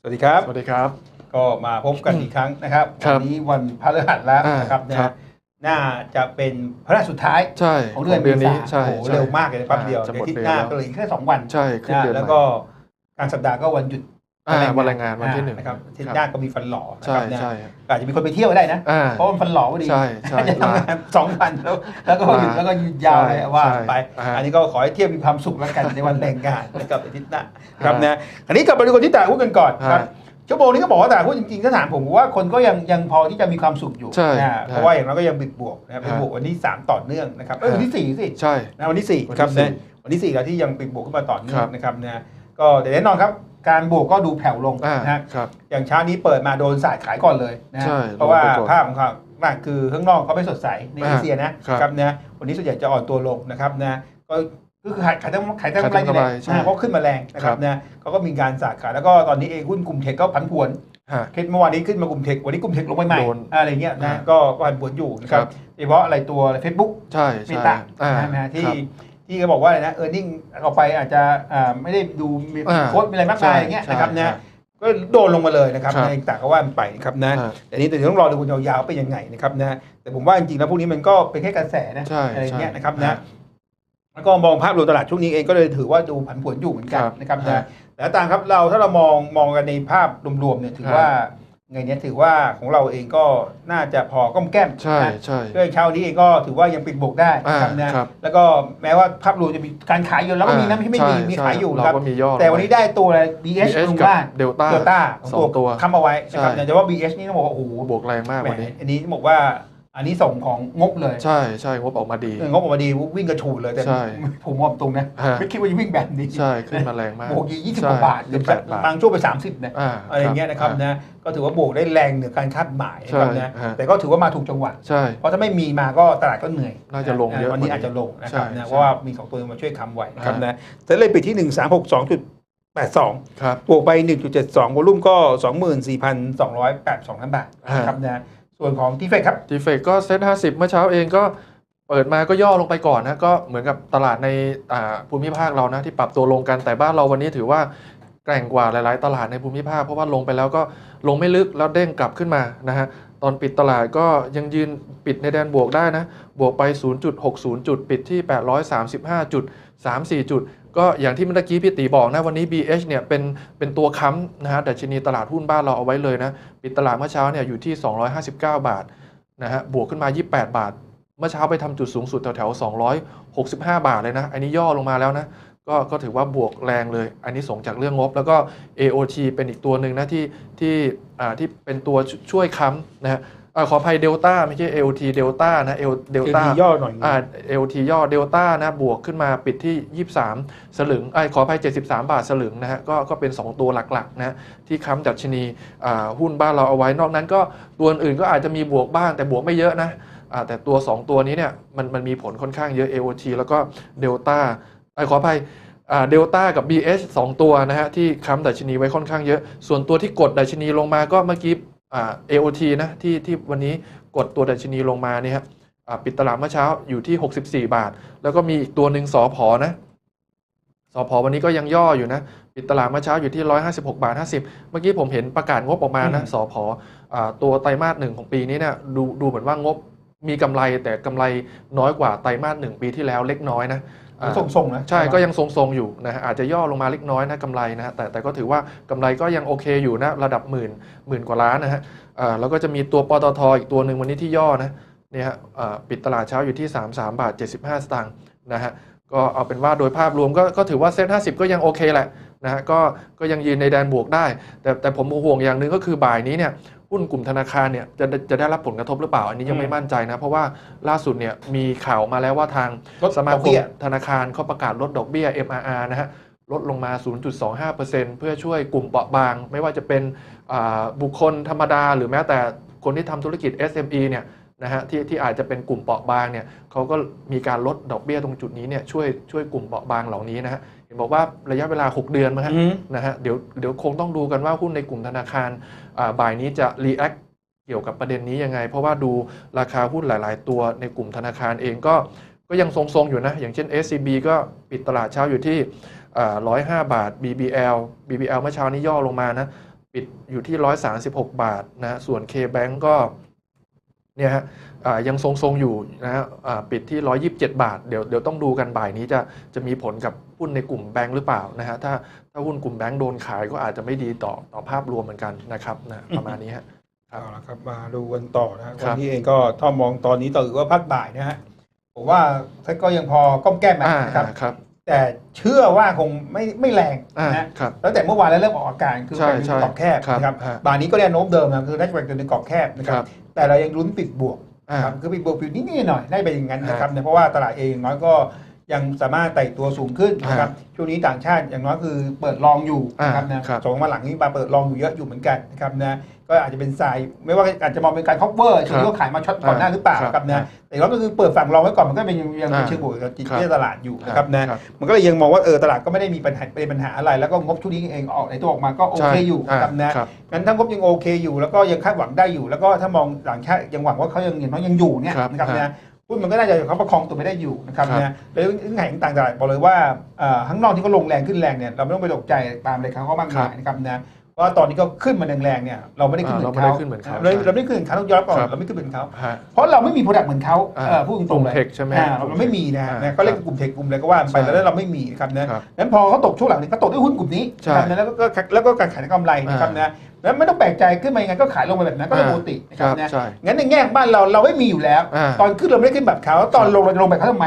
สวัสดีครับ สวัสดีครับ ก็มาพบกันอีกครั้งนะครับครัวับนี้วันพฤหัสแล้วอ่านนะครับนะครัฮะบ น่าจะเป็นพฤหัสสุดท้ายใช่ของเดือนเดือนนี้เมษาใช่โอ้โหใช่ เร็วมากเลยแป๊บเดียวอ่าจะหมดอาทิตเดืย์อนหน้าแล้ว ก็เหลืออีกแค่สองวันใช่ขึ้นนะเดือนแล้วใหม่ ก็กลางสัปดาห์ก็วันหยุดอ่า วันแรงงานวันที่หนึ่งนะครับอาทิตครัย์บหน้าก็มีฟันหล่อนะใช่ครับเนี่ยใช่อาจจะมีคนไปเที่ยวก็ได้นะอ่าเพราะมันฟันหล่อพอดีใช่ใช่จะทำงานสองวันแล้วแล้วก็หยุดลาแล้วก็หยุดยาวเลยใช่ว่าใช่ไปอ่าอันนี้ก็ขอให้เที่ยวมีความสุขแล้วกันในวันแรงงานนะครับอาทิตย์หน้าครับอ่านะอันนี้กลับมาดูคนที่ตลาดหุ้นกันก่อนครับฮะชั่วโมงนี้ก็บอกว่าตลาดหุ้นจริงๆถ้าถามผมผมว่าคนก็ยังยังพอที่จะมีความสุขอยู่ใช่นะใช่เพราะว่าอย่างน้อยก็ยังบิดบวกนะครับฮะบิดบวกวันที่ 3 ต่อเนื่องนะครับเอ้ยฮะวันที่ 4 สิใช่นะวันที่สี่วันที่ครับสี่นะวันที่4แล้วที่ยังบิดบวกขึ้นมาต่อเนื่อครังบนะครับนะก็แต่แน่นอนครับ การบวกก็ดูแผ่วลงอ่านะฮะครับ อย่างเช้านี้เปิดมาโดนสายขายก่อนเลยนะฮะใช่เพราะว่าลงไปก่อนภาพของเขาหลักคือข้างนอกเขาไม่สดใสในเออ่าเชียนะครับนะวันนี้ส่วนใหญ่จะอ่อนตัวลงนะครับนะก็ก็คือขายขายทั้งขายทั้งขายกำไรทั้งนี่แหละกำไรใช่นะเพราะขึ้นมาแรงนะคครัรับบนะเขาก็มีการสาดขายแล้วก็ตอนนี้เองหุ้นกลุ่มเทคก็ผันผวนฮะเคสเมื่อวานนี้ขึ้นมากลุ่มเทควันนี้กลุ่มเทคลงไปใหม่โดนอะไรเงี้ยนะอ่าก็ผันผวนอยู่นะครับครับโดยเฉพาะอะไรตัวเฟซบุ๊กใช่เมใช่ตาอ่านะฮะที่ครับ ที่เขาบอกว่าอะไรนะเออร์เน็งออกไปอาจจะอ่าไม่ได้ดูมีอ่าโค้ดมีอะไรมากมายอย่างเงี้ยใช่นะครับใช่นะก็โดนลงมาเลยนะครับครับในต่างก็ว่ามันไปนะครับนะอ่าแต่นี้เดี๋ยวต้องรอดูกันยาวๆเป็นยังไงนะครับนะแต่ผมว่าจริงๆแล้วพวกนี้มันก็เป็นแค่กระแสนะใช่อะไรเงี้ยใช่นะครับครันะบแล้วก็มองภาพรวมตลาดช่วงนี้เองก็เลยถือว่าดูผันผวนอยู่เหมือนกันครับนะครับครันะบแต่ต่างครับเราถ้าเรามองมองกันในภาพรวมๆเนี่ยถือครับว่า ไงเนี้ยถือว่าของเราเองก็น่าจะพอก้มแก้มใช่นะใช่ด้วยเช้านี้เองก็ถือว่ายังปิดบวกได้อ่านะครับนะครับแล้วก็แม้ว่าภาพรวมจะมีการขายอยู่แล้วก็มีนะไม่ใช่ไม่มีใช่มีใช่ขายอยู่เราครับก็มีย่อแต่วันนี้ได้ตัวอะไร BH ลงกับบ้านเดลต้าเดลต้าสองตัวค้ำเอาไว้นะครับใช่แต่ว่า BH นี่ต้องบอกว่าโอ้โหบวกแรงมากแหมวันนี้อันนี้ต้องบอกว่า อันนี้ส่งของงบเลยใช่ใช่งบออกมาดีเอองบออกมาดีวิ่งกระฉูดเลยแต่ใช่ผมมองตรงนะฮะไม่คิดว่าจะวิ่งแบบนี้ใช่ขึ้นมาแรงมากโบวกยี่สิบใช่กว่าบาทยี่สิบแปดบาทบางช่วงไปสามสิบนะอ่าอะไรอย่างเงี้ยนะครับนะก็ถือว่าโบวกได้แรงเหนือการคาดหมายนะครับใช่นะฮะแต่ก็ถือว่ามาถูกจังหวะใช่เพราะถ้าไม่มีมาก็ตลาดก็เหนื่อยน่าจะลงเยอะวันนี้กว่านี้อาจจะลงนะครับใช่นะใช่เพราะว่ามีของตัวมาช่วยค้ำไว้นะครับฮะนะแต่เลยปิดที่ 1 3 6 2 8 2ครับบวกไป 1.72วอลุ่มก็ 24,282ล้านบาทนะครับนะ ส่วนของทีเฟกครับทีเฟกก็เซ็ตห้าสิบเมื่อเช้าเองก็เปิดมาก็ย่อลงไปก่อนนะ ก็เหมือนกับตลาดในภูมิภาคเรานะที่ปรับตัวลงกันแต่บ้านเราวันนี้ถือว่าแกร่งกว่าหลาย ๆ ตลาดในภูมิภาค เพราะว่าลงไปแล้วก็ลงไม่ลึกแล้วเด้งกลับขึ้นมานะฮะตอนปิดตลาดก็ยังยืนปิดในแดนบวกได้นะ บวกไป 0.60 จุด ปิดที่ 835.34 จุด ก็อย่างที่เมื่อกี้พี่ตีบอกนะวันนี้ BH เนี่ยเป็นเป็นตัวค้ำนะฮะดัชนีตลาดหุ้นบ้านเราเอาไว้เลยนะปิดตลาดเมื่อเช้าเนี่ยอยู่ที่ 259 บาทนะฮะบวกขึ้นมา 28 บาท เมื่อเช้าไปทำจุดสูงสุดแถวๆ265 บาทเลยนะ อันนี้ย่อลงมาแล้วนะก็ก็ถือว่าบวกแรงเลย อันนี้ส่งจากเรื่องงบ แล้วก็ AOT เป็นอีกตัวหนึ่งนะที่ที่อ่าที่เป็นตัวช่วยค้ำนะฮะ ขออภัยเดลต้าไม่ใช่ AOT เดลต้านะเดลต้าทีย่อหน่อยอ่า LT ย่อเดลต้านะบวกขึ้นมาปิดที่ 23 สลึงไอ้ยขออภัย 73 บาทสลึงนะฮะก็ก็เป็น 2 ตัวหลักๆนะที่ค้ำดัชนีอ่าหุ้นบ้านเราเอาไว้นอกนั้น ก็ตัวอื่นก็อาจจะมีบวกบ้างแต่บวกไม่เยอะนะอ่าแต่ตัว 2 ตัวนี้เนี่ยมันมันมีผลค่อนข้างเยอะ AOT แล้วก็เดลต้าไอ้ยขออภัยเดลต้ากับ BH 2 ตัวนะฮะที่ค้ำดัชนีไว้ค่อนข้างเยอะ ส่วนตัวที่กดดัชนีลงมาก็เมื่อกี้อ่า AOT นะที่ที่วันนี้กดตัวดัชนีลงมาเนี่ยฮะอ่าปิดตลาดเมื่อเช้าอยู่ที่ 64 บาท แล้วก็มีอีกตัวหนึ่งสอพอนะสอพอวันนี้ก็ยังย่ออยู่นะ ปิดตลาดเมื่อเช้าอยู่ที่ 156 บาท 50 เมื่อกี้ผมเห็นประกาศงบออกมานะสอพออ่าตัวไตรมาสหนึ่งของปีนี้เนี่ยดูดูเหมือนว่างบมีกำไรแต่กำไรน้อยกว่าไตรมาสหนึ่งปีที่แล้วเล็กน้อยนะ อ่าส่งๆนะใช่ก็ยังทรงๆอยู่นะฮะอาจจะย่อลงมาเล็กน้อยนะกำไรนะฮะแต่แต่ก็ถือว่ากำไรก็ยังโอเคอยู่นะระดับหมื่นหมื่นกว่าล้านนะฮะอ่าแล้วก็จะมีตัวปตทอีกตัวหนึ่งวันนี้ที่ย่อนะเนี่ยฮะอ่าปิดตลาดเช้าอยู่ที่ 33 บาท 75 สตางค์นะฮะก็เอาเป็นว่าโดยภาพรวมก็ก็ถือว่าเซ็ต50ก็ยังโอเคแหละนะฮะก็ก็ยังยืนในแดนบวกได้ แต่แต่ผมห่วงอย่างหนึ่งก็คือบ่ายนี้เนี่ย หุ้นกลุ่มธนาคารเนี่ยจะจะได้รับผลกระทบหรือเปล่า อันนี้ยังไม่มั่นใจนะ เพราะว่าล่าสุดเนี่ยมีข่าวมาแล้วว่าทางลดสมาดอกคเบี้มยธนาคารเขาประกาศลดดอกเบี้ย MRR นะฮะลดลงมา 0.25%เพื่อช่วยกลุ่มเปราะบาง ไม่ว่าจะเป็นอ่าบุคคลธรรมดา หรือแม้แต่คนที่ทำธุรกิจ SME เนี่ยนะฮะที่ที่อาจจะเป็นกลุ่มเปราะบางเนี่ยเขาก็มีการลดดอกเบี้ยตรงจุดนี้เนี่ยช่วยช่วยกลุ่มเปราะบางเหล่านี้นะฮะ เห็นบอกว่าระยะเวลา 6 เดือนมั้งฮะอืมนะฮะเดี๋ยวเดี๋ยวคงต้องดูกันว่าหุ้นในกลุ่มธนาคารอ่าบ่ายนี้จะ react เกี่ยวกับประเด็นนี้ยังไง เพราะว่าดูราคาหุ้นหลาย ๆ ตัวในกลุ่มธนาคารเองก็ก็ยังทรง ๆ อยู่นะ อย่างเช่น SCB ก็ปิดตลาดเช้าอยู่ที่อ่า105บาท BBL BBL เมื่อเช้านี้ย่อลงมานะ ปิดอยู่ที่ 136 บาทนะ ส่วน K-Bank ก็ เนี่ยฮะอ่ายังทรงๆอยู่นะฮะอ่าปิดที่ 127 บาท เดี๋ยวเดี๋ยวต้องดูกันบ่ายนี้จะจะมีผลกับหุ้นในกลุ่มแบงค์หรือเปล่านะฮะถ้าถ้าหุ้นกลุ่มแบงค์โดนขายก็อาจจะไม่ดีต่อต่อภาพรวมเหมือนกันนะครับนะประมาณนี้ฮะครับเอาละครับมาดูกันต่อนะฮะครัวับนนี้เองก็ถ้ามองตอนนี้ถือว่าพักบ่ายนะฮะผมว่าท่านก็ยังพอก้มแก้มอ่านะครับครับ แต่เชื่อว่าคงไม่ไม่แรงอ่านะครับตั้งแต่เมื่อวานแล้วเริ่มออกอาการคือใช่เป็นใช่กรอบแคบครับนะครับฮะบ่ายนี้ก็แนวโน้มเดิมนะคือน่าจะเป็นในกรอบแคบนะคครัรับบ แต่เรายังลุ้นปิดบวกอ่า ครับคือปิดบวกปิดนิดๆหน่อยๆได้ไปอย่างนั้นนะครับฮะเนี่ยเพราะว่าตลาดเองอย่างน้อยก็ ยังสามารถไต่ตัวสูงขึ้นนะครับฮะช่วงนี้ต่างชาติอย่างน้อยคือเปิดลองอยู่นะครับอ่านะครับสองมาหลังนี้มาเปิดลองอยู่เยอะอยู่เหมือนกันนะครับนะก็อาจจะเป็นสายไม่ว่าอาจจะมองเป็นการ cover ช่วงนี้ก็ขายมาช็อตก่อนหน้าหรือเปล่าครับครับนะแต่ว่าก็คือเปิดฝั่งรองไว้ก่อนมันก็เป็นยังยังเป็นอ่าเชิงบวกกับจิตครับที่ตลาดอยู่นะครับนะครับมันก็เลยยังมองว่าเออตลาดก็ไม่ได้มีปัญหาเป็นปัญหาอะไร แล้วก็งบช่วงนี้เองออกในตัวออกมาก็โอเคอยู่ครับนะครับงั้นถ้างบยังโอเคอยู่ แล้วก็ยังคาดหวังได้อยู่ แล้วก็ถ้ามองหลังชาติยังหวังว่าเขายังอย่างน้อยยังอยู่เนี่ยครับนะครับครับนะ หุ้นมันก็น่าจะเขาประคองตัวไม่ได้อยู่นะครับครับนะแล้วเรื่องไหนต่างตลาดบอกเลยว่าเอ่อข้างนอกที่เขาลงแรงขึ้นแรงเนี่ยเราไม่ต้องไปตกใจตามเลยเขาเขามากมายนะครับนะเพราะ ว่าตอนนี้ก็ขึ้นมาแรงๆเนี่ยเราไม่ได้ขึ้นเหมือนอ่าเราไม่เขาได้ขึ้นเหมือนเขาเราใช่เราไม่ได้ขึ้นเหมือนเขาต้องยอมรับก่อนครับเราไม่ขึ้นเหมือนเขาฮะเพราะเราไม่มีโปรดักต์เหมือนเขาอ่าเออพูดตรงๆเลยกลุ่ม tech ใช่ไหมอ่าเราไม่มีนะอ่านะเขาเรียกกลุ่มเทคกลุ่มอะไรก็ว่าไปใช่แล้วเราไม่มีนะครับนะครับนั้นพอเขาตกช่วงหลังเนี่ยก็ตกด้วยหุ้นกลุ่มนี้ใช่นะครับนะแล้วก็แล้วก็การขายกำไรนะครับนะแล้วไม่ต้องแปลกใจขึ้นมายังไงก็ขายลงไปแบบนั้นก็เป็นปกตินะคครัรับบนะใช่งั้นในแง่ของบ้านเราเราไม่มีอยู่แล้วอ่าตอนขึ้นเราไม่ได้ขึ้นแบบเขาตอนลงเราจะลงแบบเขาทำไม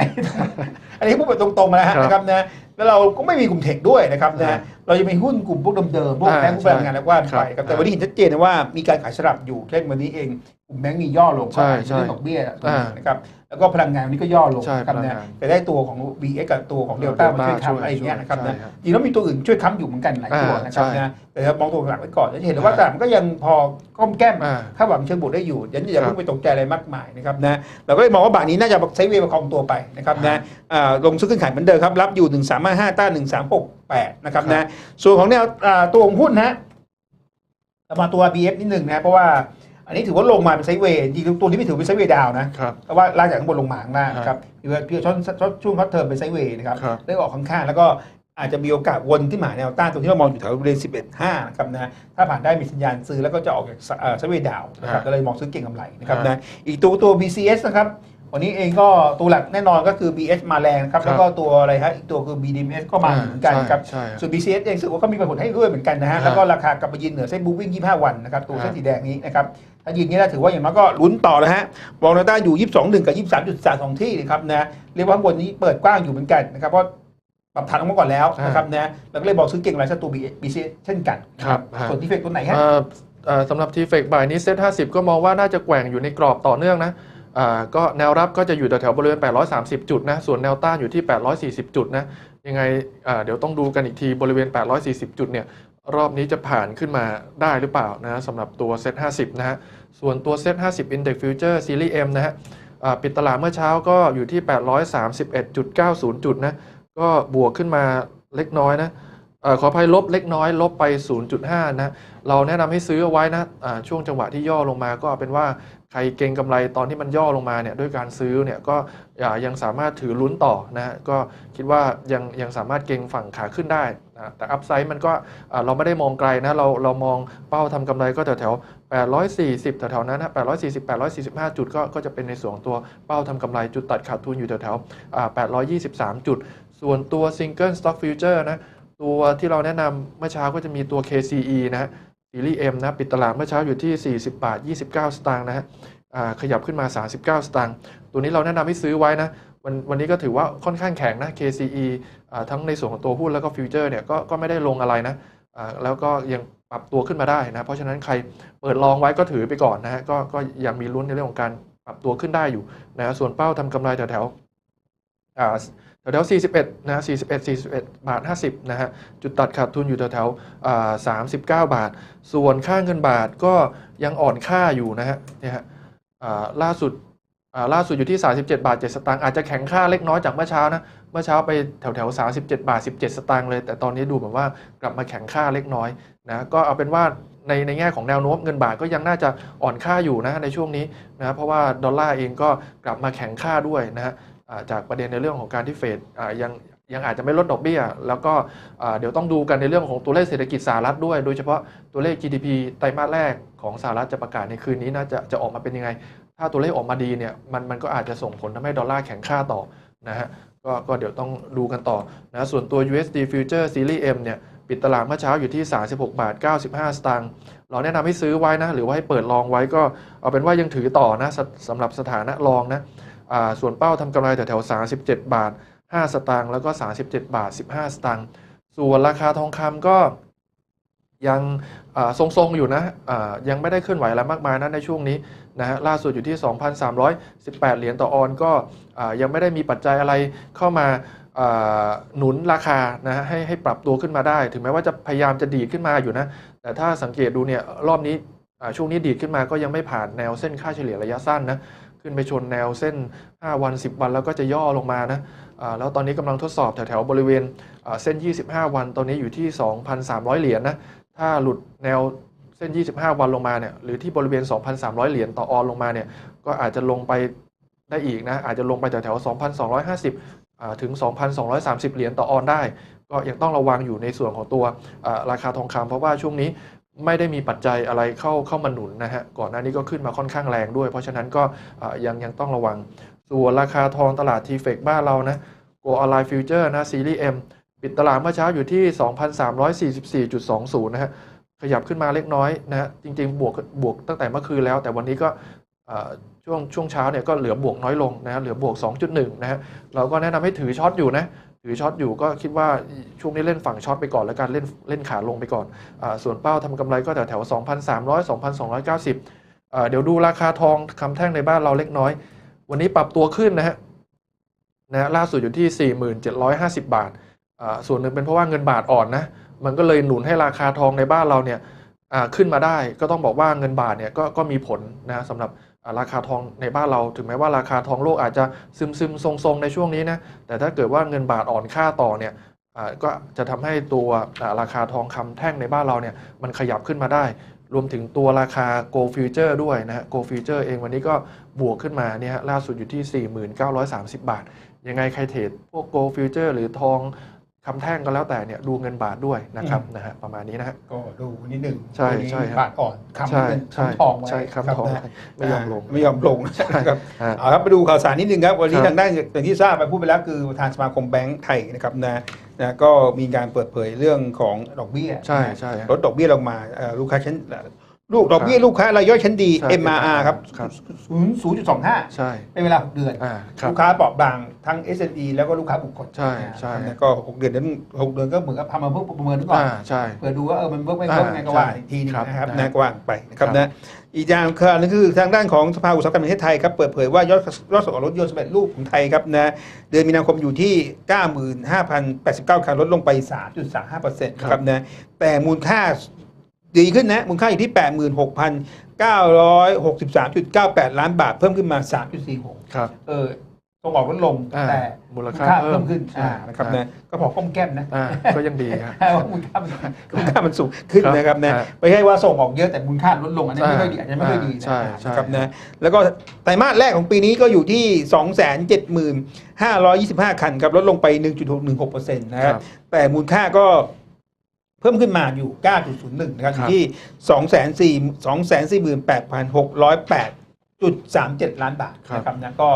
อันนี้พูดแบบตรงๆนะฮะครับนะครับนะ แล้วเราก็ไม่มีกลุ่มเทคด้วยนะครับอ่านะเราจะมีหุ้นกลุ่มพวกเดิมๆพวกอ่าแบงก์พวกพลังงานแล้วว่าไปคครัรับบแต่วันนี้เห็นชัดเจนนะว่ามีการขายสลับอยู่เช่นวันนี้เองกลุ่ม แบงก์มีย่อลงใช่ใช่เรื่องดอกเบี้ยอ่านะครับแล้วก็พลังงานวันนี้ก็ย่อลงใช่นะครับพลังนะงานแต่ได้ตัวของ BX กับตัวของเดลต้ามาช่วยช่วยทำอะไรอย่างเงี้ยนะครับช่วยนะใช่ครับจริงแล้วมีตัวอื่นช่วยค้ำอยู่เหมือนกันหลายตัวอ่านะครับใช่นะแต่ถ้ามองตัวหลักไว้ก่อนจะเห็นได้ว่าอ่าตลาดมันก็ยังพอก้มแก้มอ่าถ้าหวังเชิงบวกได้อยู่ยันอย่าครับเพิ่งไปตกใจอะไรมากมายนะครับนะเราก็เลยมองว่าบาทนี้น่าจะไซด์เวย์ประคองตัวไปนะครับนะอ่าลงซื้อขึ้นขายเหมือนเดิมครับรับอยู่1 3 5 5ต้าน1 3 6 8นะครับนะส่วนของแนวอ่าตัวของหุ้นนะเรามาตัว BF นิดหนึ่งนะเพราะว่า อันนี้ถือว่าลงมาเป็นไซด์เวย์จริงๆตัวนี้ไม่ถือเป็นไซด์เวย์ดาวน์นะครับเพราะว่าลากจากข้างบนลงมาข้างล่างนะครับพี่ว่าพี่ช่วงช่วงพักเทอมเป็นไซด์เวย์นะครับครับ ได้ออกข้างๆแล้วก็อาจจะมีโอกาสวนที่หมาแนวต้านตรงที่เรามองอยู่แถวบริเวณ11.5นะครับนะถ้าผ่านได้มีสัญญาณซื้อแล้วก็จะออกจากไซด์เวย์ดาวน์นะครับฮะก็เลยมองซื้อเก่งกำไรนะครับฮะนะอีกตัวตัว BCS นะครับ วันนี้เองก็ตัวหลักแน่นอนก็คือ BS มาแรงนะครับ ครับแล้วก็ตัวอะไรฮะอีกตัวคือ BDMs ก็มาเหมือนกันครับ ใช่ใช่ส่วน BCS เองรู้สึกว่าก็มีผลให้ด้วยเหมือนกันนะฮะฮะแล้วก็ราคากลับไปยืนเหนือเส้นบูวิ่ง 25 วันนะครับ ตัวเส้นฮะสีแดงนี้นะครับ ถ้ายืนนี้แล้วถือว่าอย่างน้อยก็ลุ้นต่อนะฮะมองแนวต้านอยู่ 22 1 กับ 23.32 ที่นะครับนะเรียกว่าข้างบนนี้เปิดกว้างอยู่เหมือนกันนะครับเพราะปรับฐานลงมาก่อนแล้วนะครับนะแล้วก็เลยบอกซื้อเก่งรายสักตัว BCS เช่นกันครับฮะส่วนที่เฟกตัวไหนฮะ เอ่อเอ่อสำหรับทีเฟกบ่ายนี้เซ็ต50 ก็มองว่าน่าจะแกว่งอยู่ในกรอบต่อเนื่องนะอ่า ก็แนวรับก็จะอยู่แถวๆบริเวณ 830 จุดนะ ส่วนแนวต้านอยู่ที่ 840 จุดนะ ยังไงเดี๋ยวต้องดูกันอีกทีบริเวณ 840 จุดเนี่ยรอบนี้จะผ่านขึ้นมาได้หรือเปล่านะสำหรับตัวเซ็ต50 นะฮะ ส่วนตัวเซ็ต50 Index Future Series M นะฮะปิดตลาดเมื่อเช้าก็อยู่ที่ 831.90 จุดนะ ก็บวกขึ้นมาเล็กน้อยนะอขออภัยลบเล็กน้อยลบไป 0.5 นะ เราแนะนำให้ซื้อเอาไว้นะช่วงจังหวะที่ย่อลงมาก็เอาเป็นว่า ใครเก็งกำไรตอนที่มันย่อลงมาเนี่ยด้วยการซื้อเนี่ยก็ยังสามารถถือลุ้นต่อนะก็คิดว่ายังยังสามารถเก็งฝั่งขาขึ้นได้นะแต่อัพไซด์มันก็เราไม่ได้มองไกลนะเราเรามองเป้าทำกำไรก็แถวแถว840แถวๆนั้นนะ840 845 จุดก็ก็จะเป็นในส่วนของตัวเป้าทำกำไรจุดตัดขาดทุนอยู่แถวแถวๆอ่า823 จุด ส่วนตัว Single Stock Future นะตัวที่เราแนะนำเมื่อเช้าก็จะมีตัว KCE นะ ซีรีส์ M นะปิดตลาดเมื่อเช้าอยู่ที่ 40 บาท 29 สตางค์นะฮะขยับขึ้นมา 39 สตางค์ตัวนี้เราแนะนำให้ซื้อไว้นะวันวันนี้ก็ถือว่าค่อนข้างแข็งนะ KCE อ่าทั้งในส่วนของตัวหุ้นแล้วก็ฟิวเจอร์เนี่ยก็ก็ไม่ได้ลงอะไรนะแล้วก็ยังปรับตัวขึ้นมาได้นะเพราะฉะนั้นใครเปิดลองไว้ก็ถือไปก่อนนะฮะก็ก็ยังมีลุ้นในเรื่องของการปรับตัวขึ้นได้อยู่นะส่วนเป้าทำกำไรแถวๆอ่า แถวๆ41นะ41 41 บาท 50นะฮะ จุดตัดขาดทุนอยู่แถวๆ39 บาท ส่วนค่าเงินบาทก็ยังอ่อนค่าอยู่นะฮะ เนี่ยฮะล่าสุดล่าสุดอยู่ที่ 37 บาท 7 สตางค์ อาจจะแข็งค่าเล็กน้อยจากเมื่อเช้านะ เมื่อเช้าไปแถวๆ37 บาท 17 สตางค์เลย แต่ตอนนี้ดูเหมือนว่ากลับมาแข็งค่าเล็กน้อยนะ ก็เอาเป็นว่าในในแง่ของแนวโน้มเงินบาทก็ยังน่าจะอ่อนค่าอยู่นะในช่วงนี้นะ เพราะว่าดอลลาร์เองก็กลับมาแข็งค่าด้วยนะฮะ จากประเด็นในเรื่องของการที่เฟดยังยังอาจจะไม่ลดดอกเบี้ย แล้วก็เดี๋ยวต้องดูกันในเรื่องของตัวเลขเศรษฐกิจสหรัฐด้วย โดยเฉพาะตัวเลข GDP ไตรมาสแรกของสหรัฐจะประกาศในคืนนี้นะจะจะออกมาเป็นยังไง ถ้าตัวเลขออกมาดีเนี่ยมันมันก็อาจจะส่งผลทำให้ดอลลาร์แข็งค่าต่อนะฮะก็ก็เดี๋ยวต้องดูกันต่อนะส่วนตัว USD Future Series M เนี่ยปิดตลาดเมื่อเช้าอยู่ที่ 36 บาท 95 สตางค์เราแนะนำให้ซื้อไว้นะ หรือว่าให้เปิดลองไว้ก็เอาเป็นว่ายังถือต่อนะสำหรับสถานะลองนะ ส่วนเป้าทำกำไรแถวๆ37 บาท 5 สตางค์แล้วก็ 37 บาท 15 สตางค์ส่วนราคาทองคำก็ยังทรงๆอยู่นะอ่ายังไม่ได้เคลื่อนไหวอะไรมากมายนะในช่วงนี้นะฮะล่าสุดอยู่ที่ 2,318 เหรียญต่อออนก็ยังไม่ได้มีปัจจัยอะไรเข้ามาหนุนราคานะฮะให้ให้ปรับตัวขึ้นมาได้ ถึงแม้ว่าจะพยายามจะดีดขึ้นมาอยู่นะแต่ถ้าสังเกตดูเนี่ยรอบนี้ช่วงนี้ดีดขึ้นมาก็ยังไม่ผ่านแนวเส้นค่าเฉลี่ยระยะสั้นนะ ขึ้นไปชนแนวเส้น 5 วัน 10 วันแล้วก็จะย่อลงมานะแล้วตอนนี้กำลังทดสอบแถวๆบริเวณเส้น 25 วันตอนนี้อยู่ที่ 2,300 เหรียญนะถ้าหลุดแนวเส้น 25 วันลงมาเนี่ยหรือที่บริเวณ 2,300 เหรียญต่อออนลงมาเนี่ยก็อาจจะลงไปได้อีกนะอาจจะลงไปแถวๆ2,250 ถึง 2,230 เหรียญต่อออนได้ ก็ยังต้องระวังอยู่ในส่วนของตัวราคาทองคำเพราะว่าช่วงนี้ ไม่ได้มีปัจจัยอะไรเข้าเข้ามาหนุนนะฮะก่อนหน้านี้ก็ขึ้นมาค่อนข้างแรงด้วย เพราะฉะนั้นก็ยังยังต้องระวัง ส่วนราคาทองตลาดทีเฟกบ้านเรานะโกออนไลน์ฟิวเจอร์นะซีรีส์ M ปิดตลาดเมื่อเช้าอยู่ที่ 2,344.20 นะฮะขยับขึ้นมาเล็กน้อยนะฮะจริงๆ บวกบวกตั้งแต่เมื่อคืนแล้ว แต่วันนี้ก็ช่วงช่วงเช้าเนี่ยก็เหลือบวกน้อยลงนะฮะเหลือบวก 2.1 นะฮะเราก็แนะนำให้ถือช็อตอยู่นะ ถือช็อตอยู่ก็คิดว่าช่วงนี้เล่นฝั่งช็อตไปก่อนแล้วกันเล่นเล่นขาลงไปก่อนอส่วนเป้าทำกำไรก็แถวแถว2,300 2,290 เดี๋ยวดูราคาทองคำแท่งในบ้านเราเล็กน้อย วันนี้ปรับตัวขึ้นนะฮะนะล่าสุดอยู่ที่ 4750 บาทอ่าส่วนหนึ่งเป็นเพราะว่าเงินบาทอ่อนนะมันก็เลยหนุนให้ราคาทองในบ้านเราเนี่ยอ่าขึ้นมาได้ ก็ต้องบอกว่าเงินบาทเนี่ยก็ก็มีผลนะสำหรับ ราคาทองในบ้านเราถึงแม้ว่าราคาทองโลกอาจจะซึมซึมทรงๆ ในช่วงนี้นะแต่ถ้าเกิดว่าเงินบาทอ่อนค่าต่อเนี่ยก็จะทำให้ตัวราคาทองคำแท่งในบ้านเราเนี่ยมันขยับขึ้นมาได้ รวมถึงตัวราคา Gold Future ด้วยนะฮะ Gold Future เองวันนี้ก็บวกขึ้นมาเนี่ยล่าสุดอยู่ที่ 4930 บาท ยังไงใครเทรดพวก Gold Future หรือทอง คำแท่งก็แล้วแต่เนี่ยดูเงินบาทด้วยนะครับนะฮะประมาณนี้นะฮะก็ดูนิดหนึ่งใช่ตัวนี้ใช่ครับบาทอ่อนคำใช่เป็นใช่คำทองไว้ใช่คำทองรับนะไม่ยอมลงไม่ยอมลงนะครับฮะเอาครับไปดูข่าวสารนิดนึงครับวันนี้ครับทางด้านอย่างที่ทราบไปพูดไปแล้วคือประธานสมาคมแบงก์ไทยนะครับนะนะก็มีการเปิดเผยเรื่องของดอกเบี้ยใช่นะใช่ฮะลดดอกเบี้ยลงมาเอ่อลูกค้าชั้น ลูกดอกเบี้ยลูกค้ารายย่อยชั้นดี ใช่ MRR ครับครับ ศูนย์ศูนย์จุดสองห้าใช่เป็นเวลา6เดือน อ่าครับ ลูกค้าเปราะบางทั้ง SME แล้วก็ลูกค้าบุคคลใช่ใช่นะก็6เดือนนั้น6เดือนก็เหมือนกับทำมาเพื่อประเมินก่อน อ่าใช่เพื่อดูว่าเออมันเวิร์กไม่เวิร์กอ่าไงก็ว่าใช่อีกทีหนึงครับนะครับนะนะก็ว่าไปนะครับครับนะอีกอย่างคืออันนึงคือทางด้านของสภาอุตสาหกรรมแห่งประเทศไทยครับเปิดเผยว่ายอดยอดส่งออกรถยนต์สำเร็จรูปของไทยครับนะเดือนมีนาคมอยู่ที่ 95,089 คันลดลงไป 3.35%นะครับนะแต่มูลค่า ดีขึ้นนะมูลค่าอยู่ที่ 86,963.98 ล้านบาท เพิ่มขึ้นมา 3.46 ครับ เออส่งออกลดลงอ่าแต่มูลมูลค่าค่าเพิ่เพิ่มมขึ้นใช่อ่านะครับอ่านะก็พอก้มแก้มนะอ่าก็ยังดีครับว่ามูลค่ามันมูลค่ามันสูงขึ้นครับนะครับนะฮะไม่ใช่ว่าส่งออกเยอะแต่มูลค่าลดลงอันนี้ไม่ค่อยดีอาจจะไม่ค่อยดีใช่ใช่นะครับนะแล้วก็ไตรมาสแรกของปีนี้ก็อยู่ที่ 2 7 5 5 25 คันครับลดลงไป1.16%นะครับแต่มูลค่าก็ เพิ่มขึ้นมาอยู่ 9.01 นะครับอยู่ที่ 2 4 2 4 8 6 0 8ล้านบาทครับนะครับนะก็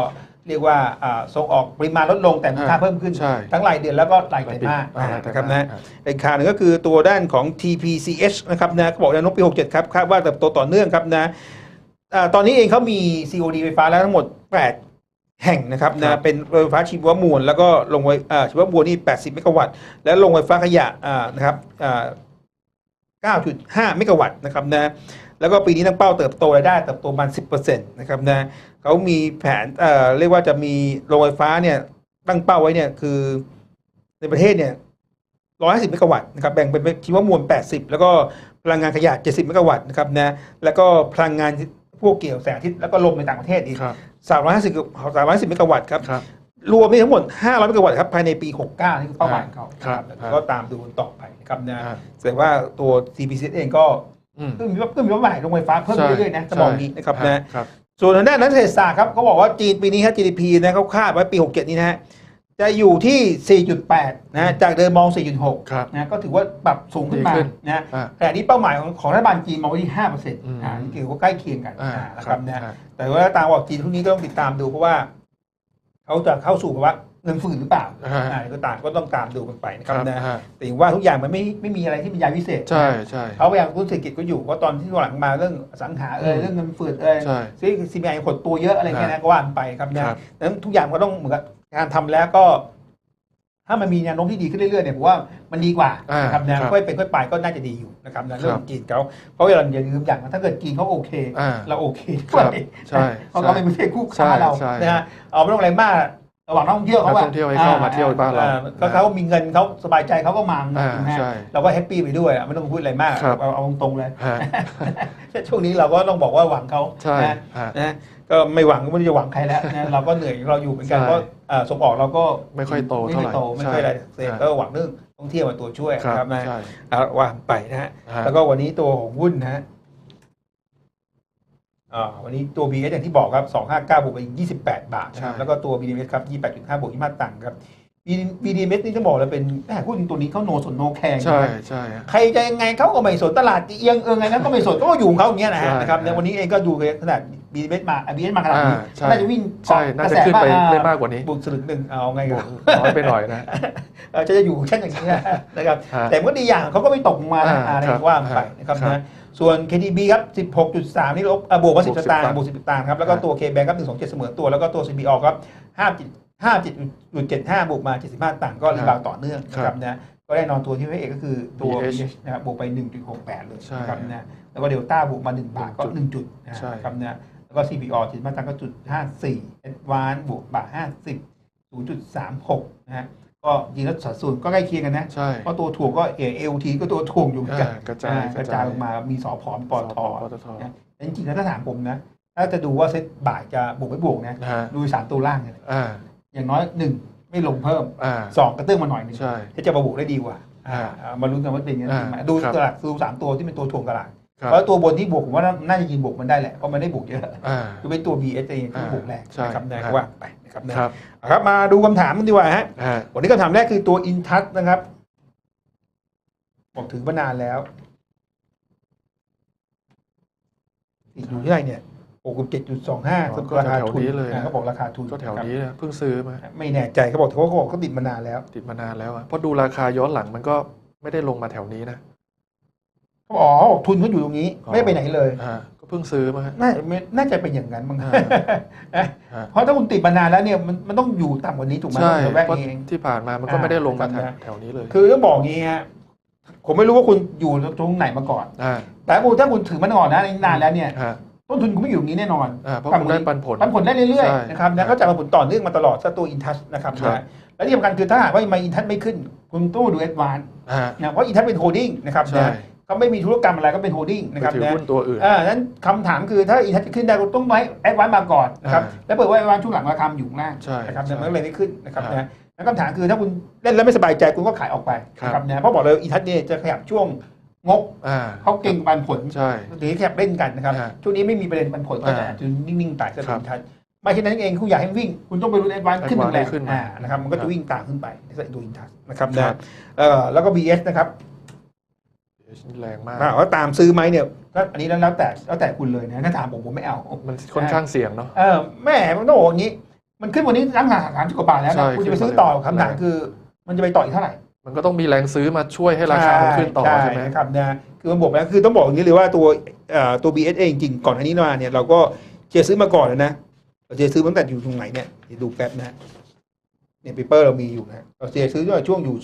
เรียกว่าอ่าส่งออกปริมาณลดลงแต่มูลค่าเพิ่มขึ้นใช่ทั้งรายเดือนแล้วก็รายไตรมาสอ่านะครับนะอ่าอีกข่าวหนึ่งก็คือตัวด้านของ TPCH นะครับนะเขาบอกแนวโน้มปี 67 ครับคาดว่าเติบโตต่อเนื่องครับนะอ่าตอนนี้เองเขามี COD ไฟฟ้าแล้วทั้งหมด 8 แห่งนะครับครันะบเป็นโรงไฟฟ้าชีวมวล แล้วก็ลงไว้อ่าชีวมวลนี่ 80 เมกะวัตต์ และโรงไฟฟ้าขยะอ่านะครับอ่า9.5 เมกะวัตต์นะครับนะแล้วก็ปีนี้ตั้งเป้าเติบโตรายได้เติบโตประมาณ 10%นะครับนะเขามีแผนเอ่อเรียกว่าจะมีโรงไฟฟ้าเนี่ยตั้งเป้าไว้เนี่ยคือในประเทศเนี่ย 150 เมกะวัตต์นะครับแบ่งเป็นชีวมวล 80 แล้วก็พลังงานขยะ 70 เมกะวัตต์นะครับนะแล้วก็พลังงานพวกเกี่ยวแสงอาทิตย์แล้วก็ลมในต่างประเทศอีกครับ 350 350เมกะวัตต์ครับ ครับ รวมนี่ทั้งหมด 500เมกะวัตต์ครับ ภายในปี 69 นี่คือเป้าหมายของเขาครับแล้วก็ตามดูกันต่อไปนะครับนะอ่าแสดงว่าตัว TPC เองก็อืมก็มีก็มีเป้าหมายโรงไฟฟ้าเพิ่มใช่เรื่อยๆนะจะมองนี้นะครับนะครับส่วนทางด้านนักเศรษฐศาสตร์ครับเขาบอกว่าจีนปีนี้ฮะ GDP นะเขาคาดไว้ปี 67 นี้นะฮะ จะอยู่ที่ 4.8 นะ จากเดิมมอง4.6ครับนะ ก็ถือว่าปรับสูงขึ้นมา ดีขึ้นนะอ่าแต่นี้เป้าหมายของของรัฐบาลจีนมองไว้ที่5%ออืม่านี่ถือว่าใกล้เคียงกันอ่าอ่านะคครัรับบนะอ่าแต่ว่าตามบอกจีนพวกนี้ก็ต้องติดตามดูเพราะว่า เขาจะเข้าสู่ภาวะเงินฝืนหรือเปล่าอ่า อ่าก็ตามก็ต้องตามดูกันไปนะคครัรับบนะอ่าแต่อย่างว่าทุกอย่างมันไม่ไม่มีอะไรที่เป็นยาวิเศษ ใช่ใช่ เขาพยายามรู้เศรษฐกิจก็อยู่เพราะตอนที่หลังมาเรื่องอสังหาเอ่ยอืมเรื่องเงินฝืดเอ่ยใช่ซีซีบีไอหดตัวเยอะอะไรเงี้ยนะก็ว่ากันไปครับนะครับ ดังนั้นทุกอย่างก็ต้องเหมือนกับ การทำแล้วก็ ถ้ามันมีแนวโน้มที่ดีขึ้นเรื่อยๆเนี่ยผมว่ามันดีกว่าอ่านะครับนะครับค่อยเป็นค่อยไปก็น่าจะดีอยู่นะครับนะเรื่องของจีนเขาเพราะเราอย่าลืมอย่างนะถ้าเกิดจีนเขาโอเคอ่าเราโอเคคด้วรับยใช่เพราะเขาเป็นประเทศคู่ใช่ค้าเราใช่นะฮะเอาไม่ต้องอะไรมากระหว่างนักท่องเที่ยวเขานักท่องเที่ยวให้เข้ามาเที่ยวบ้านเราอ่ก็เขามีเงินเขาสบายใจเขาก็มาอ่าถูกไหมฮะใช่เราก็แฮปปี้ไปด้วยอะไม่ต้องพูดอะไรมากครับเอาเอาตรงๆเลยฮะช่วงนี้เราก็ต้องบอกว่าหวังเขาใช่นะฮะนะ ก็ไม่หวังก็ไม่รู้จะหวังใครแล้วนะเราก็เหนื่อยของเราอยู่เหมือนกันใช่เพราะเอ่อส่งออกเราก็ไม่ค่อยโตไม่เท่าค่อยไหร่โตไม่ค่อยอะไรใช่เสร็จฮะก็หวังเรื่องท่องเที่ยวมาตัวช่วยครับนะครับนะใช่เอาว่าไปนะฮะฮะแล้วก็วันนี้ตัวของหุ้นนะฮะอ่าวันนี้ตัว BS อย่างที่บอกครับ 259 บวกไปอีก 28 บาทนะครับใช่แล้วก็ตัว BDMs ครับ 28.5 บวก25ตังค์ครับ BDMs นี่ต้องบอกเลยเป็นแม่หุ้นตัวนี้เขาโนสนโนแคร์ใช่ใช่ฮะใครจะยังไงเขาก็ไม่สนตลาดจะเอียงเอิงไงนั้นก็ไม่สนก็อยู่ของเขาอย่างเงี้ยนะฮะใช่นะครับฮะในวันนี้เองก็ดูเลยขนาด BDMs มา BDMs มาขนาดนี้อ่าใช่น่าจะวิ่งใช่น่าจะขึ้นไปได้มากกว่านี้บุกสลึงหนึ่งเอาไงบกัวนกน้อยไปหน่อยนะเออจะจะอยู่เช่นอย่างนี้นะนะครับฮะแต่มันก็ดีอย่างเขาก็ไม่ตกลงมานะอ่าอะไรครับว่าไปฮะนะครับครับนะส่วน KTB ครับ 16.3 นี่ลบอะบวกมาบวก10 สตางค์10บวก 10 สตางค์ครับ แล้วก็ฮะตัว KBank ครับ 127 เสมอตัว แล้วก็ตัว CBO ครับ 5 57.75 บวกมา 75ตังค์ก็รีบาวด์ต่อเนื่องนะครับนะก็ได้นอนตัวที่พระเอกก็คือตัว BH BH นะครับบวกไป 1.68 เลยใช่นะครับนะแล้วก็เดลต้าบวกมา 1 บาทก็หนึ่งจุด1จุดนะใช่ครับนะแล้วก็ CBO 75ตังค์ก็จุด 54 Advance บวกบาท 50 0.36 นะฮะก็จริงแล้วสัดส่วนก็ใกล้เคียงกันนะใช่เพราะตัวถ่วงก็เอลทีก็ตัวถ่วงอยู่เหมือนกันอ่ากระจายอ่ากระจายลงมามีสอพอมปอทอปตทแต่จริงๆแล้วถ้าถามผมนะ ถ้าจะดูว่าเซ็ตบ่ายจะบวกไม่บวกนะนะฮะดูสามตัวล่างเนี่ย อ่าอย่างน้อยหนึ่งไม่ลงเพิ่มอ่าสองกระเตื้องมาหน่อยหนึงใช่ที่จะมาบวกได้ดีกว่าอ่าอ่าอ่ามาลุ้นกันว่าเป็นยังไงอ่าไหมดูครับตลาดดูสามตัวที่เป็นตัวถ่วงตลาดครับเพราะตัวบนที่บวกผมว่าน่าจะยินบวกมันได้แหละเพราะมันได้บวกเยอะอ่าคือเป็นตัว BS เองที่บวกแรงใช่นะครับนะครัก็บว่าไปนะครับนะครับเอาครับมาดูคำถามกันดีกว่าฮะฮะวันนี้คำถามแรกคือตัวอินทัศนะครับบอกถึงมานานแล้วอยู่ที่ไหนเนี่ย หกสิบเจ็ดจุดสองห้าอ๋อก็ราคาแถวทุนนี้เลยนะอ่าเขาบอกราคาทุนก็แถวครับนี้นะเพิ่งซื้อมา ไม่แน่ใจเขาบอกเขาบอกเขาติดมานานแล้ว ติดมานานแล้วอะเพราะดูราคาย้อนหลังมันก็ไม่ได้ลงมาแถวนี้นะเขาบอกอ๋อเขาบอกทุนเขาอยู่ตรงนี้อ๋อไม่ได้ไปไหนเลยอ่าก็เพิ่งซื้อมาฮะน่าไม่น่าจะเป็นอย่างนั้นมั้งอ่าฮะเพราะถ้าคุณติดมานานแล้วเนี่ยมันมันต้องอยู่ต่ำกว่านี้ถูกไหมใช่ต้องแวกเพราะนี้เองที่ผ่านมามันก็ไม่ได้ลงมาอ่าครับแถวนี้เลย คือต้องบอกงี้ฮะผมไม่รู้ว่าคุณอยู่ตรงไหนมาก่อนอ่าแต่แต่ถ้าคุณถือมันก่อนนะนานแล้วเนี่ยฮะ ต้นทุนคุณไม่อยู่อย่างนี้แน่นอนอ่าเพราะฝั่งคุณได้นี้ปันผลปันผลได้เรื่อยใช่ๆนะครับครันะบก็จะมาผลต่อเนื่องมาตลอดสตัวอินทัชนะครับครับนะและที่สำคัญคือถ้าหากว่ามาอินทัชไม่ขึ้น คุณต้องดูแอดวานอ่านะเพราะอินทัชเป็นโฮดดิ้งนะครับใช่นะเขาไม่มีธุรกรรมอะไรก็เป็นโฮดดิ้งไปนะครับถือนะหุ้นตัวอื่นอ่านั้นคำถามคือถ้าอินทัชจะขึ้นได้คุณต้องไว้แอดวานมาก่อนนะครับอ่าแล้วเปิดว่าแอดวานช่วงหลังราคามันอยู่ข้างล่างใช่นะครับใช่นะมันก็เลยไม่ขึ้นนะครับอ่านะแล้วคำถามคือถ้าคุณเล่นแล้วไม่สบายใจคุณก็ขายออกไปครับนะครับนะเพราะบอกเลยอินทัชเนี่ยจะขยับช่วง งบอ่าเขาเก่งปันผลใช่หรือแคบเล่นกันนะครับอ่าช่วงนี้ไม่มีประเด็นปันผลก็จะอ่าจะนิ่งๆตายสครัติบทันไม่เช่นนั้นเองคุณอยากให้วิ่ง คุณต้องไปรุ่นแอดวานซ์ขึ้นหนึ่งแรงขึ้นมาอ่านะครับมันก็ครัจะบวิ่งตามขึ้นไปในสายดูอินทัสนะครับครันะบเอ่อแล้วก็ BS นะครับแรงมากอ่าว่าตามซื้อไหมเนี่ยก็อันนี้แล้วแต่แล้วแต่คุณเลยนะถ้าถามผมผมไม่เอา มันค่อนข้างเสี่ยงเนาะเออแม่มันต้องบอกอย่างนี้ มันขึ้นวันนี้ตั้งหาสามสิบกว่าบาทแล้วใช่นะคุณจะไปขึ้นมาซื้อต่อแล้วคำถามแรงคือ มันจะไปต่ออีกเท่าไหร่ มันก็ต้องมีแรงซื้อมาช่วยให้ราคามันขึ้นต่อใช่ไหมนะครับนะคือมันบอกแล้วคือต้องบอกอย่างนี้เลยว่าตัวเอ่อตัว BS เองจริงก่อนอันนี้มาเนี่ยเราก็เจอซื้อมาก่อนแล้วนะเราเจอซื้อตั้งแต่อยู่ตรงไหนเนี่ยเดี๋ยวดูแป๊บนะฮะเนี่ยเปเปอร์เรามีอยู่นะเราเจอซื้อตั้งแต่ช่วงอยู่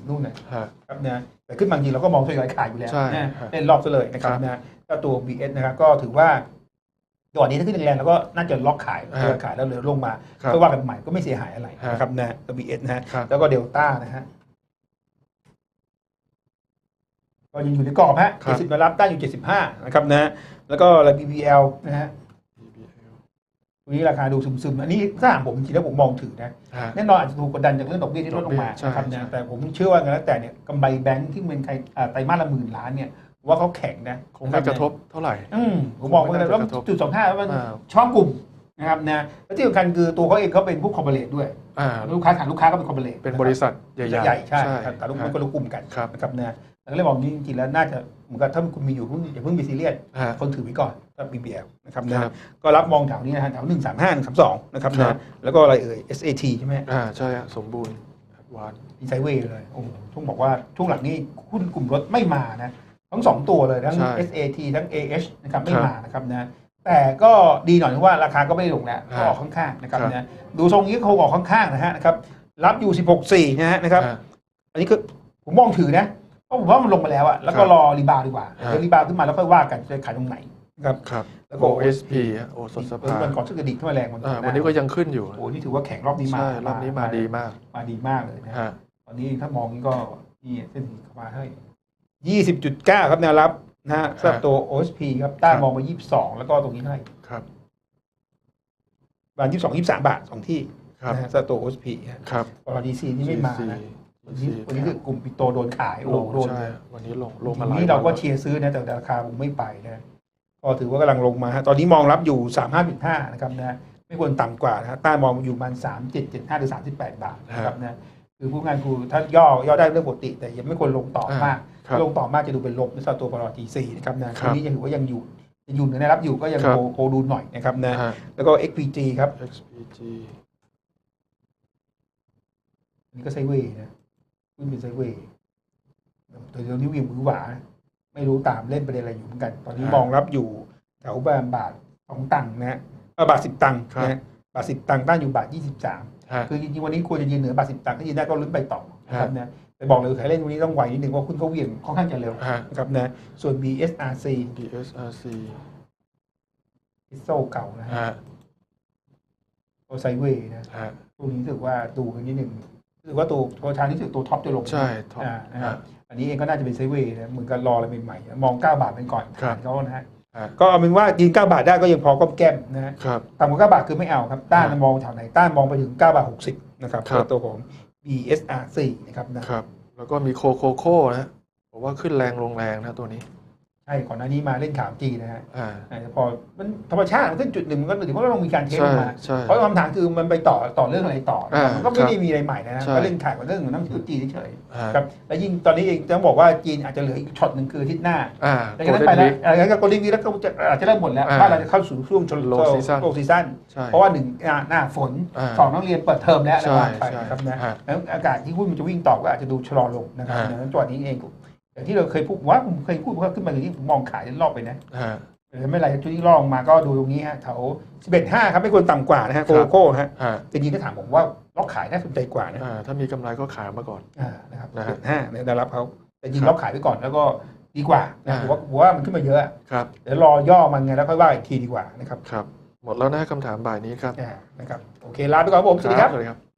224นู่นนะฮะครับนะแต่ขึ้นบางทีเราก็มองทยอยขายอยู่แล้วใช่นะเล่นรอบซะเลยนะครับครับนะก็ตัว BS นะครับก็ถือว่าก่อนนี้ถ้าขึ้นแรงๆแล้วก็น่าจะล็อกขายฮะทยอยขายแล้วเหลือลงมาครับก็ว่ากันใหม่ก็ไม่เสียหายอะไรฮะนะครับนะตัว BS นะฮะครับแล้วก็เดลต้านะฮะ ก็ยังอยู่ในกรอบฮะครับ70มารับได้อยู่75นะครับนะแล้วก็อะไร BBL นะฮะวันนี้ราคาดูซึมๆ อันนี้ถ้าถามผมจริงๆแล้วผมมองถือนะฮะแน่นอนอาจจะถูกกดดันจากเรื่องดอกเบี้ยที่ลดลงมาดอกเบี้ยใช่นะครับนะใช่แต่ผมเชื่อว่าไงแล้วแต่เนี่ยกำไรแบงค์ที่เป็นใครอ่าไตรมาสละหมื่นล้านเนี่ยผมว่าเขาแข็งนะคงไม่กระทบเท่าไหร่อืมผมบอกว่าคงไม่แล้วน่าจะกระทบจุดสองห้ามันอ่าช่องกลุ่มนะครับนะและที่สำคัญคือตัวเขาเองเขาเป็นผู้คอมเบเลตด้วยอ่าลูกค้าฐานลูกค้าก็เป็นคอมเบเลตเป็นบริษัทใหญ่ๆใหญ่ใช่ครับแต่ลูกฮะมันก็ลูกกลุ่มกันครับนะครับนะแล้ว ก็เลยบอกนี่จริงๆแล้วน่าจะเหมือนกับถ้าคุณมีอยู่เพิ่งอย่าเพิ่งไปซีเรียสฮะคนถือไว้ก่อนถ้า BBL นะครับคนะรับก็รับมองแถวนี้นะฮะแถวหนึ่งสามห้าหนึ่งสามสองนะครับครันะบแล้วก็อะไรเอ่ย SAT ใช่ไหมอ่าใช่ฮะสมบูรณ์หวานดีไซเวย์เลยโอ้โหต้องบอกว่าช่วงหลังนี้หุ้นกลุ่มรถไม่มานะทั้งสองตัวเลยทั้งใช่ SAT ทั้ง AH นะครับไม่ครับมานะครับนะแต่ก็ดีหน่อยที่ว่าราคาก็ไม่ได้ลงแล้วครัก็บออกข้างๆนะครับครับนะดูทรงนี้เขาออกข้างๆนะฮะนะครับรับอยู่ 16.4นะฮะนะครับอ่าอันนี้ก็ผมมองถือนะเพราะ ผมว่ามันลงมาแล้วอะแล้วก็ครับรอรีบาวด์ดีกว่าครับเดี๋ยวรีบาวด์ขึ้นมาแล้วค่อยว่ากันจะขายตรงไหนนะครับครับแล้วก็ OSP ฮะโอสถสเออภาวันก่อนซึ่งกระดิกขึ้นมาแรงวันอ่าวันนี้ก็ยังขึ้นอยู่โอ้โหนี่ถือว่าแข็งรอบนี้มาใช่รอบนี้มาดีมาก มาดีมากเลยนะฮะตอนนี้ถ้ามองนี่ก็นี่เส้นสีเข้ามาให้ยี่สิบจุดเก้าครับแนวรับนะฮะสำหรับตัว OSP ครับต้านมองมายี่สิบสองแล้วก็ตรงนี้ให้ครับประมาณยี่สิบสองยี่สิบสามบาทสองที่ครับนะฮะสำหรับตัว OSP ฮะครับพอดีซีนี่ไม่มานะ วันนี้วันนี้คือกลุ่มปิโตโดนขายลโอ้งโหโดนใช่เลยวันนี้ลงลงทีมาหลายนี้เราก็วันเชียร์ซื้อนะแต่ราคาผมไม่ไปนะก็ถือว่ากำลังลงมาฮะตอนนี้มองรับอยู่สามห้าจุดห้านะครับนะไม่ควรต่ำกว่านะฮะใต้มองอยู่ประมาณสามเจ็ดเจ็ดห้าหรือสามสิบแปดบาทนะครับนะคือผู้งานคือถ้าย่อย่อได้เรื่องปกติ แต่ยังไม่ควรลงต่อมากครับลงต่อมากจะดูเป็นลบในสำหรับตัวปลอ G4 นะครับนะคตรัรบงนี้ยังถือว่ายังอยู่ยังอยู่ในแนวรับอยู่ก็ยังครับโฮโฮดูหน่อยนะครับนะฮะแล้วก็ XPG ครับ XPG อันนี้ก็ไซด์เวย์นะ ขึ้นเป็นไซด์เวย์แต่เดี๋ยวนี้วิวมือหวา ไม่รู้ตามเล่นประเด็นอะไรอยู่เหมือนกัน ตอนนี้ครับมองรับอยู่แถวบาทบาทสองตังค์นะฮะเออบาทสิบตังค์ครับนะฮะบาทสิบตังค์ต้านอยู่บาทยี่สิบสามฮะคือจริงๆวันนี้ควรจะยืนเหนือบาทสิบตังค์ถ้ายืนได้ก็ลุ้นไปต่อนะครับนะแต่บอกเลยใครเล่นวันนี้ต้องไวนิดนึงเพราะคุณเขาเหวี่ยงค่อนข้างจะเร็วฮะนะครับนะส่วน BSRC DSRC พิโซเก่านะฮะฮะโอไซด์เวย์นะฮะตัวนี้รู้สึกว่าดูกันนิดหนึ่ง รู้สึกว่าตัวตัวทางนี้รู้สึกตัวท็อปจะลงใช่ท็อปอ่านะครัฮะบอันนี้เองก็น่าจะเป็นไซด์เวย์นะเหมือนกับรออะไรใหม่ๆมอง 9 บาทเป็นก่อนครับขายเขานะฮะฮะก็เอาเป็นว่ายืน9 บาทได้ก็ยังพอก้มแก้มนะฮะครับต่ำกว่า 9 บาทคือไม่เอาครับ ต้านครับมองแถวไหนต้านมองไปถึง 9 บาท 60 นะครับครับตัวของ BSRC นะครับนะครับ แล้วก็มีโคโคโค่นะบอกว่าขึ้นแรงลงแรงนะตัวนี้ ใช่ก่อนหน้านี้มาเล่นข่าวจีนนะฮะอ่าอ่า พอมันธรรมชาติมันขึ้นจุดหนึ่งมันก็ถือว่าต้องมีการเทสใช่มาใช่เพราะคำถามคือมันไปต่อต่อเรื่องอะไรต่ออ่ามันก็ไม่ได้มีอะไรใหม่นะฮะใช่ก็เล่นขายกับเรื่องของน้ำจืดจีนเฉยฮะๆครับและยิ่งตอนนี้เองต้องบอกว่าจีนอาจจะเหลืออีกช็อตหนึ่งคืออาทิตย์หน้าอ่าหลังจากนั้นไปแล้วหลังจากนั้นก็โกลดิงวีแล้วก็จะอาจจะเริ่มหมดแล้วอ่าบ้านเราจะเข้าสู่ช่วงชน Low season โลซีซั่นใช่เพราะว่าหนึ่งหน้าหน้าฝนอ่าสองนักเรียนเปิดเทอมแล้วใช่นะว่าไปใช่นะครับนะฮะแล้วอากาศที่หุ้นมันจะวิ่งต่อก็อาจจะดูชะลอลงนะครับฮะดังนั้นจังหวะนี้เอง อย่างที่เราเคยพูดว่าผมเคยพูดว่าขึ้นมาอย่างนี้ผมมองขายรอบไปนะฮะเออไม่เป็นไรชุดที่รอบมาก็ดูตรงนี้ฮะแถว11.5ครับไม่ควรต่ำกว่านะฮะโกครับโก้ฮะฮะจริงๆถ้าถามผมว่าล็อกขายน่าสนใจกว่านะอ่าถ้ามีกำไรก็ขายมาก่อนอ่านะครับนะฮะ11.5เนี่ยได้รับเขาแต่จริงครับล็อกขายไปก่อนแล้วก็ดีกว่านะอ่าผมว่าผมว่ามันขึ้นมาเยอะครับเดี๋ยวรอย่อมันไงแล้วค่อยว่าอีกทีดีกว่านะครับครับ หมดแล้วนะคำถามบ่ายนี้ครับอ่านะครับโอเคลาไปก่อนครับผมสวัสดีครับสวัสดีครับ